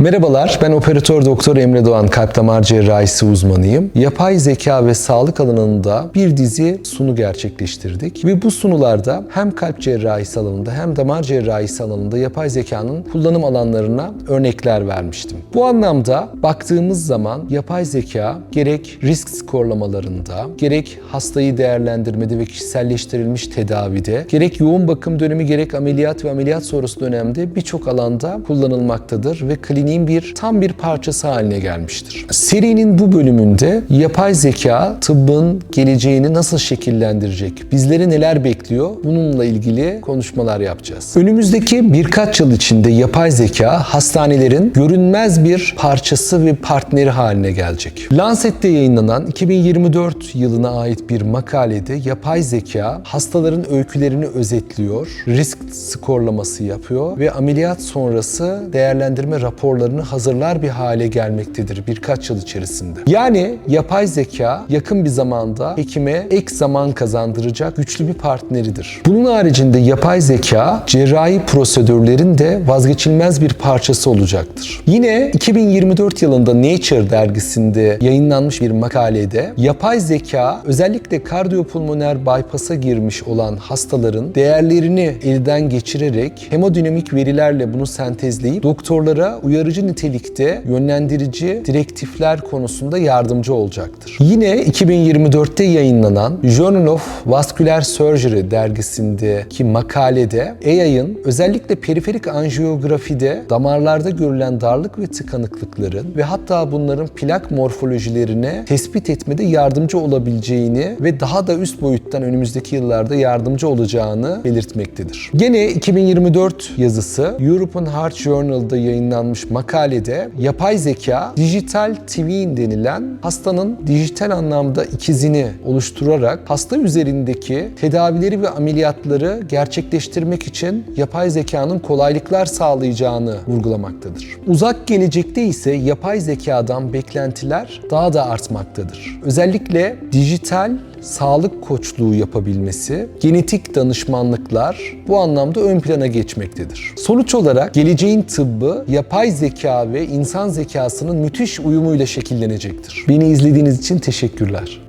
Merhabalar, ben operatör doktor Emre Doğan, kalp damar cerrahisi uzmanıyım. Yapay zeka ve sağlık alanında bir dizi sunu gerçekleştirdik ve bu sunularda hem kalp cerrahisi alanında hem damar cerrahisi alanında yapay zekanın kullanım alanlarına örnekler vermiştim. Bu anlamda baktığımız zaman yapay zeka gerek risk skorlamalarında, gerek hastayı değerlendirmede ve kişiselleştirilmiş tedavide, gerek yoğun bakım dönemi gerek ameliyat ve ameliyat sonrası dönemde birçok alanda kullanılmaktadır ve kliniğin bir tam bir parçası haline gelmiştir. Serinin bu bölümünde yapay zeka tıbbın geleceğini nasıl şekillendirecek, bizleri neler bekliyor bununla ilgili konuşmalar yapacağız. Önümüzdeki birkaç yıl içinde yapay zeka hastanelerin görünmez bir parçası ve partneri haline gelecek. Lancet'te yayınlanan 2024 yılına ait bir makalede yapay zeka hastaların öykülerini özetliyor, risk skorlaması yapıyor ve ameliyat sonrası değerlendirme raporlarını hazırlar bir hale gelmektedir birkaç yıl içerisinde. Yani yapay zeka yakın bir zamanda hekime ek zaman kazandıracak güçlü bir partneridir. Bunun haricinde yapay zeka cerrahi prosedürlerin de vazgeçilmez bir parçası olacaktır. Yine 2024 yılında Nature dergisinde yayınlanmış bir makalede yapay zeka özellikle kardiyopulmoner bypass'a girmiş olan hastaların değerlerini elden geçirerek hemodinamik verilerle bunu sentezleyip doktorlara uyarıcı nitelikte yönlendirici direktifler konusunda yardımcı olacaktır. Yine 2024'te yayınlanan Journal of Vascular Surgery dergisindeki makalede AI'ın özellikle periferik anjiyografide damarlarda görülen darlık ve tıkanıklıkların ve hatta bunların plak morfolojilerine tespit etmede yardımcı olabileceğini ve daha da üst boyuttan önümüzdeki yıllarda yardımcı olacağını belirtmektedir. Gene 2024 yazısı European Heart Journal'da yayınlanmış makalede yapay zeka dijital twin denilen hastanın dijital anlamda ikizini oluşturarak hasta üzerindeki tedavileri ve ameliyatları gerçekleştirmek için yapay zekanın kolaylıklar sağlayacağını vurgulamaktadır. Uzak gelecekte ise yapay zekadan beklentiler daha da artmaktadır. Özellikle dijital sağlık koçluğu yapabilmesi, genetik danışmanlıklar bu anlamda ön plana geçmektedir. Sonuç olarak geleceğin tıbbı yapay zeka ve insan zekasının müthiş uyumuyla şekillenecektir. Beni izlediğiniz için teşekkürler.